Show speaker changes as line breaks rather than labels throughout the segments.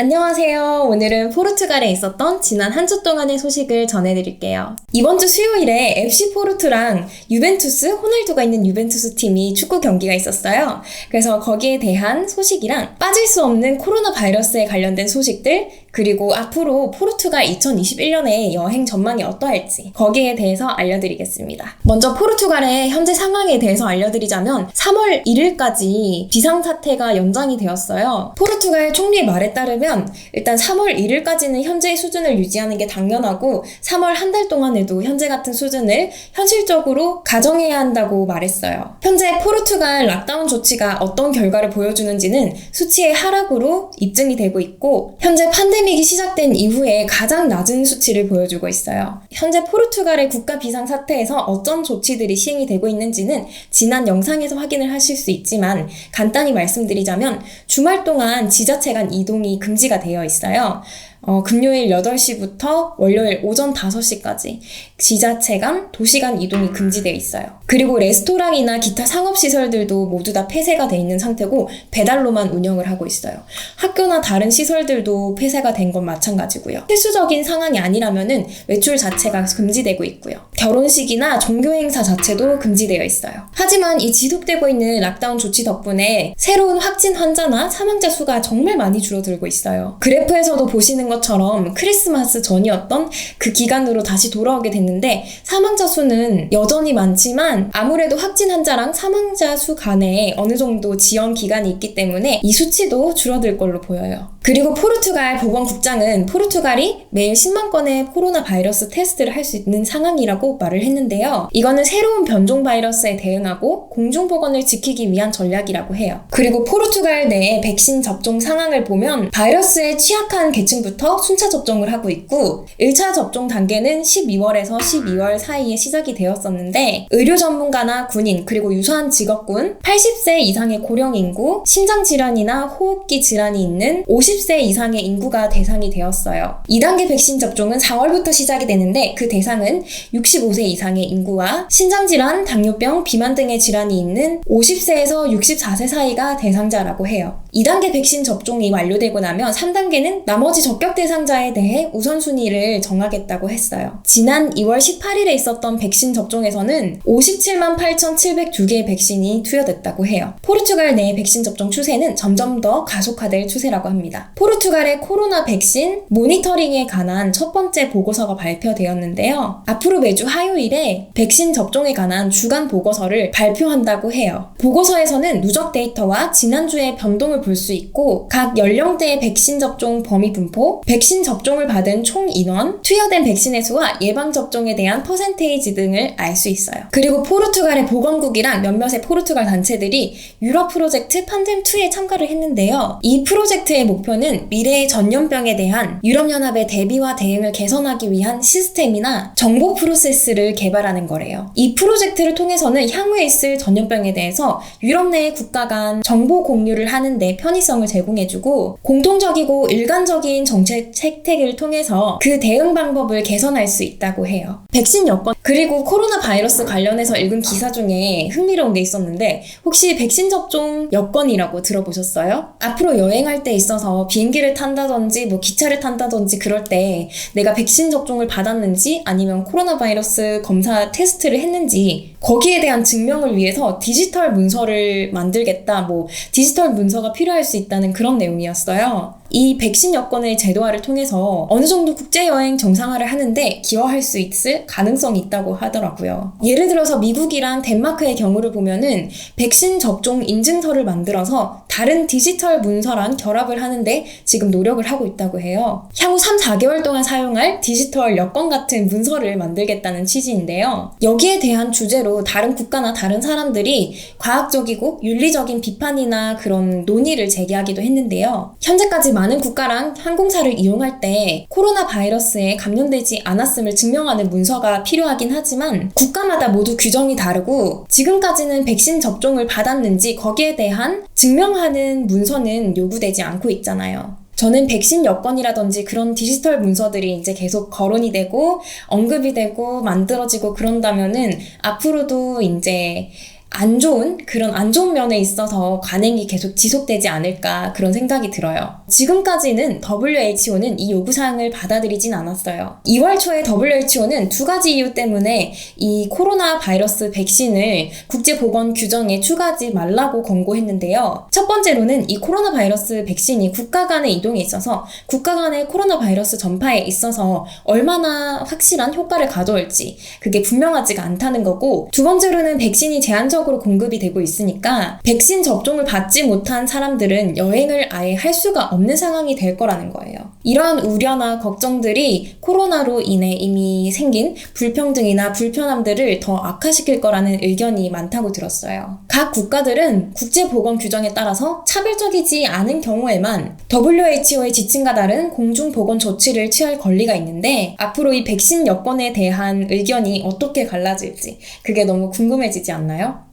안녕하세요. 오늘은 포르투갈에 있었던 지난 한 주 동안의 소식을 전해드릴게요. 이번 주 수요일에 FC 포르투랑 유벤투스, 호날두가 있는 유벤투스 팀이 축구 경기가 있었어요. 그래서 거기에 대한 소식이랑 빠질 수 없는 코로나 바이러스에 관련된 소식들, 그리고 앞으로 포르투갈 2021년에 여행 전망이 어떠할지 거기에 대해서 알려드리겠습니다. 먼저 포르투갈의 현재 상황에 대해서 알려드리자면 3월 1일까지 비상사태가 연장이 되었어요. 포르투갈 총리 말에 따르면 일단 3월 1일까지는 현재의 수준을 유지하는 게 당연하고 3월 한 달 동안에도 현재 같은 수준을 현실적으로 가정해야 한다고 말했어요. 현재 포르투갈 락다운 조치가 어떤 결과를 보여주는지는 수치의 하락으로 입증이 되고 있고 현재 판데믹이 시작된 이후에 가장 낮은 수치를 보여주고 있어요. 현재 포르투갈의 국가 비상 사태에서 어떤 조치들이 시행이 되고 있는지는 지난 영상에서 확인을 하실 수 있지만 간단히 말씀드리자면 주말 동안 지자체 간 이동이 금지 가 되어 있어요. 어, 금요일 8시부터 월요일 오전 5시까지 지자체 간, 도시 간 이동이 금지되어 있어요. 그리고 레스토랑이나 기타 상업시설들도 모두 다 폐쇄가 돼 있는 상태고 배달로만 운영을 하고 있어요. 학교나 다른 시설들도 폐쇄가 된 건 마찬가지고요. 필수적인 상황이 아니라면은 외출 자체가 금지되고 있고요. 결혼식이나 종교행사 자체도 금지되어 있어요. 하지만 이 지속되고 있는 락다운 조치 덕분에 새로운 확진 환자나 사망자 수가 정말 많이 줄어들고 있어요. 그래프에서도 보시는 것 처럼 크리스마스 전이었던 그 기간으로 다시 돌아오게 됐는데 사망자 수는 여전히 많지만 아무래도 확진 환자랑 사망자 수 간에 어느 정도 지연 기간이 있기 때문에 이 수치도 줄어들 걸로 보여요. 그리고 포르투갈 보건국장은 포르투갈이 매일 10만 건의 코로나 바이러스 테스트를 할 수 있는 상황이라고 말을 했는데요. 이거는 새로운 변종 바이러스에 대응하고 공중보건을 지키기 위한 전략이라고 해요. 그리고 포르투갈 내에 백신 접종 상황을 보면 바이러스에 취약한 계층부터 순차 접종을 하고 있고 1차 접종 단계는 12월에서 12월 사이에 시작이 되었었는데 의료 전문가나 군인 그리고 유사한 직업군 80세 이상의 고령 인구 심장 질환이나 호흡기 질환이 있는 50세 이상의 인구가 대상이 되었어요. 2단계 백신 접종은 4월부터 시작이 되는데 그 대상은 65세 이상의 인구와 신장질환, 당뇨병, 비만 등의 질환이 있는 50세에서 64세 사이가 대상자라고 해요. 2단계 백신 접종이 완료되고 나면 3단계는 나머지 적격 대상자에 대해 우선순위를 정하겠다고 했어요. 지난 2월 18일에 있었던 백신 접종에서는 57만 8,702개의 백신이 투여됐다고 해요. 포르투갈 내 백신 접종 추세는 점점 더 가속화될 추세라고 합니다. 포르투갈의 코로나 백신 모니터링에 관한 첫 번째 보고서가 발표되었는데요. 앞으로 매주 화요일에 백신 접종에 관한 주간 보고서를 발표한다고 해요. 보고서에서는 누적 데이터와 지난주의 변동을 볼 수 있고 각 연령대의 백신 접종 범위 분포, 백신 접종을 받은 총 인원, 투여된 백신의 수와 예방 접종에 대한 퍼센테이지 등을 알 수 있어요. 그리고 포르투갈의 보건국이랑 몇몇의 포르투갈 단체들이 유럽 프로젝트 판뎀2에 참가를 했는데요. 이 프로젝트의 목표는 미래의 전염병에 대한 유럽연합의 대비와 대응을 개선하기 위한 시스템이나 정보 프로세스를 개발하는 거래요. 이 프로젝트를 통해서는 향후에 있을 전염병에 대해서 유럽 내의 국가 간 정보 공유를 하는데 편의성을 제공해주고 공통적이고 일관적인 정책 혜택을 통해서 그 대응 방법을 개선할 수 있다고 해요. 백신 여건 그리고 코로나 바이러스 관련해서 읽은 기사 중에 흥미로운 게 있었는데 혹시 백신 접종 여건이라고 들어보셨어요? 앞으로 여행할 때 있어서 비행기를 탄다든지 뭐 기차를 탄다든지 그럴 때 내가 백신 접종을 받았는지 아니면 코로나 바이러스 검사 테스트를 했는지 거기에 대한 증명을 위해서 디지털 문서를 만들겠다 뭐 디지털 문서가 필요할 수 있다는 그런 내용이었어요. 이 백신 여건의 제도화를 통해서 어느 정도 국제여행 정상화를 하는데 기여할 수 있을 가능성이 있다고 하더라고요. 예를 들어서 미국이랑 덴마크의 경우를 보면은 백신 접종 인증서를 만들어서 다른 디지털 문서랑 결합을 하는데 지금 노력을 하고 있다고 해요. 향후 3, 4개월 동안 사용할 디지털 여권 같은 문서를 만들겠다는 취지인데요. 여기에 대한 주제로 다른 국가나 다른 사람들이 과학적이고 윤리적인 비판이나 그런 논의를 제기하기도 했는데요. 현재까지 많은 국가랑 항공사를 이용할 때 코로나 바이러스에 감염되지 않았음을 증명하는 문서가 필요하긴 하지만 국가마다 모두 규정이 다르고 지금까지는 백신 접종을 받았는지 거기에 대한 증명하는 문서는 요구되지 않고 있잖아요. 저는 백신 여건이라든지 그런 디지털 문서들이 이제 계속 거론이 되고 언급이 되고 만들어지고 그런다면은 앞으로도 이제 안 좋은 그런 안 좋은 면에 있어서 관행이 계속 지속되지 않을까 그런 생각이 들어요. 지금까지는 WHO는 이 요구사항을 받아들이진 않았어요. 2월 초에 WHO는 두 가지 이유 때문에 이 코로나 바이러스 백신을 국제보건 규정에 추가하지 말라고 권고했는데요. 첫 번째로는 이 코로나 바이러스 백신이 국가 간의 이동에 있어서 국가 간의 코로나 바이러스 전파에 있어서 얼마나 확실한 효과를 가져올지 그게 분명하지가 않다는 거고 두 번째로는 백신이 제한적 으로 공급이 되고 있으니까 백신 접종을 받지 못한 사람들은 여행을 아예 할 수가 없는 상황이 될 거라는 거예요. 이러한 우려나 걱정들이 코로나로 인해 이미 생긴 불평등이나 불편함들을 더 악화시킬 거라는 의견이 많다고 들었어요. 각 국가들은 국제보건 규정에 따라서 차별적이지 않은 경우에만 WHO의 지침과 다른 공중보건 조치를 취할 권리가 있는데 앞으로 이 백신 여건에 대한 의견이 어떻게 갈라질지 그게 너무 궁금해지지 않나요?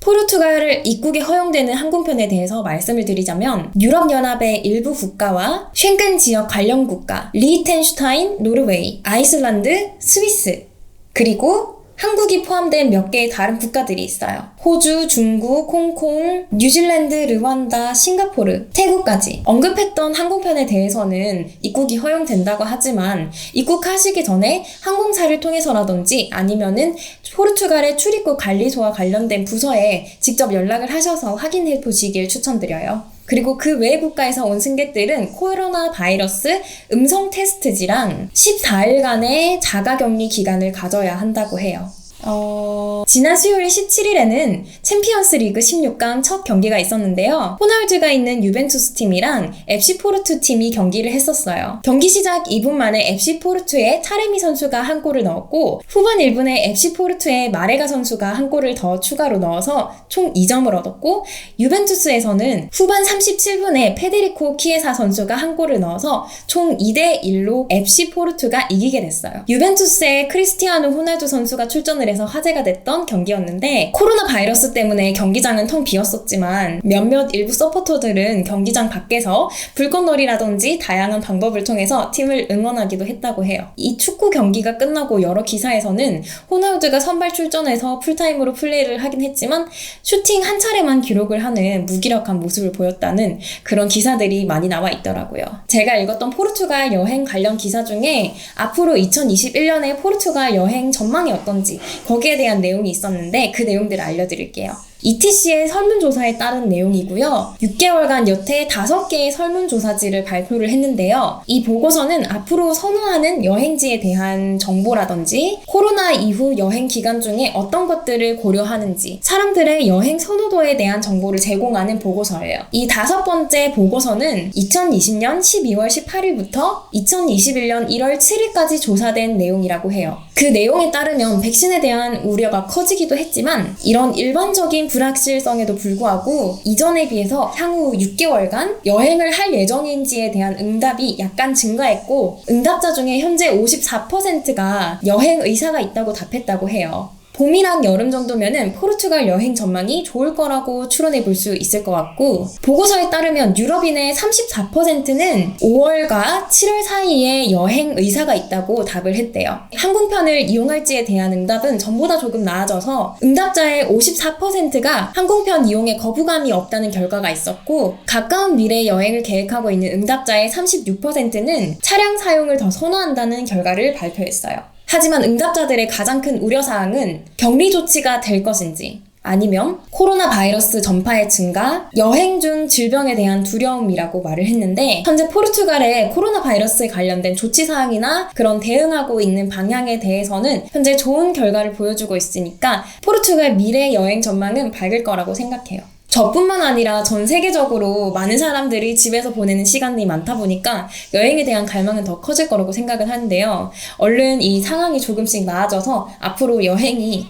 포르투갈을 입국에 허용되는 항공편에 대해서 말씀을 드리자면 유럽연합의 일부 국가와 쉔겐 지역 관련 국가, 리텐슈타인, 노르웨이, 아이슬란드, 스위스, 그리고 한국이 포함된 몇 개의 다른 국가들이 있어요. 호주, 중국, 홍콩, 뉴질랜드, 르완다, 싱가포르, 태국까지 언급했던 항공편에 대해서는 입국이 허용된다고 하지만 입국하시기 전에 항공사를 통해서라든지 아니면은 포르투갈의 출입국 관리소와 관련된 부서에 직접 연락을 하셔서 확인해 보시길 추천드려요. 그리고 그 외 국가에서 온 승객들은 코로나 바이러스 음성 테스트지랑 14일간의 자가 격리 기간을 가져야 한다고 해요. 어, 지난 수요일 17일에는 챔피언스 리그 16강 첫 경기가 있었는데요. 호날두가 있는 유벤투스 팀이랑 FC 포르투 팀이 경기를 했었어요. 경기 시작 2분 만에 FC 포르투의 타레미 선수가 한 골을 넣었고 후반 1분에 FC 포르투의 마레가 선수가 한 골을 더 추가로 넣어서 총 2점을 얻었고 유벤투스에서는 후반 37분에 페데리코 키에사 선수가 한 골을 넣어서 총 2대 1로 FC 포르투가 이기게 됐어요. 유벤투스의 크리스티아노 호날두 선수가 출전을 해서 화제가 됐던 경기였는데 코로나 바이러스 때문에 경기장은 텅 비었었지만 몇몇 일부 서포터들은 경기장 밖에서 불꽃놀이라든지 다양한 방법을 통해서 팀을 응원하기도 했다고 해요. 이 축구 경기가 끝나고 여러 기사에서는 호날두가 선발 출전해서 풀타임으로 플레이를 하긴 했지만 슈팅 한 차례만 기록을 하는 무기력한 모습을 보였다는 그런 기사들이 많이 나와 있더라고요. 제가 읽었던 포르투갈 여행 관련 기사 중에 앞으로 2021년에 포르투갈 여행 전망이 어떤지 거기에 대한 내용이 있었는데 그 내용들을 알려드릴게요. ETC의 설문조사에 따른 내용이고요. 6개월간 여태 5개의 설문조사지를 발표를 했는데요. 이 보고서는 앞으로 선호하는 여행지에 대한 정보라든지 코로나 이후 여행 기간 중에 어떤 것들을 고려하는지 사람들의 여행 선호도에 대한 정보를 제공하는 보고서예요. 이 다섯 번째 보고서는 2020년 12월 18일부터 2021년 1월 7일까지 조사된 내용이라고 해요. 그 내용에 따르면 백신에 대한 우려가 커지기도 했지만 이런 일반적인 불확실성에도 불구하고 이전에 비해서 향후 6개월간 여행을 할 예정인지에 대한 응답이 약간 증가했고 응답자 중에 현재 54%가 여행 의사가 있다고 답했다고 해요. 봄이랑 여름 정도면은 포르투갈 여행 전망이 좋을 거라고 추론해 볼 수 있을 것 같고 보고서에 따르면 유럽인의 34%는 5월과 7월 사이에 여행 의사가 있다고 답을 했대요. 항공편을 이용할지에 대한 응답은 전보다 조금 나아져서 응답자의 54%가 항공편 이용에 거부감이 없다는 결과가 있었고 가까운 미래 여행을 계획하고 있는 응답자의 36%는 차량 사용을 더 선호한다는 결과를 발표했어요. 하지만 응답자들의 가장 큰 우려사항은 격리 조치가 될 것인지, 아니면 코로나 바이러스 전파의 증가, 여행 중 질병에 대한 두려움이라고 말을 했는데 현재 포르투갈의 코로나 바이러스에 관련된 조치 사항이나 그런 대응하고 있는 방향에 대해서는 현재 좋은 결과를 보여주고 있으니까 포르투갈 미래 여행 전망은 밝을 거라고 생각해요. 저뿐만 아니라 전 세계적으로 많은 사람들이 집에서 보내는 시간이 많다 보니까 여행에 대한 갈망은 더 커질 거라고 생각을 하는데요. 얼른 이 상황이 조금씩 나아져서 앞으로 여행이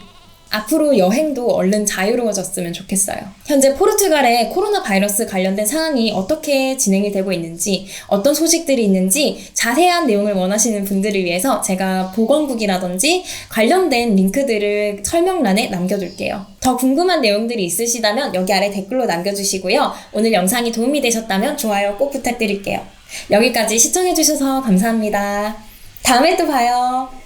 앞으로 여행도 얼른 자유로워졌으면 좋겠어요. 현재 포르투갈의 코로나 바이러스 관련된 상황이 어떻게 진행이 되고 있는지, 어떤 소식들이 있는지 자세한 내용을 원하시는 분들을 위해서 제가 보건국이라든지 관련된 링크들을 설명란에 남겨둘게요. 더 궁금한 내용들이 있으시다면 여기 아래 댓글로 남겨주시고요. 오늘 영상이 도움이 되셨다면 좋아요 꼭 부탁드릴게요. 여기까지 시청해주셔서 감사합니다. 다음에 또 봐요.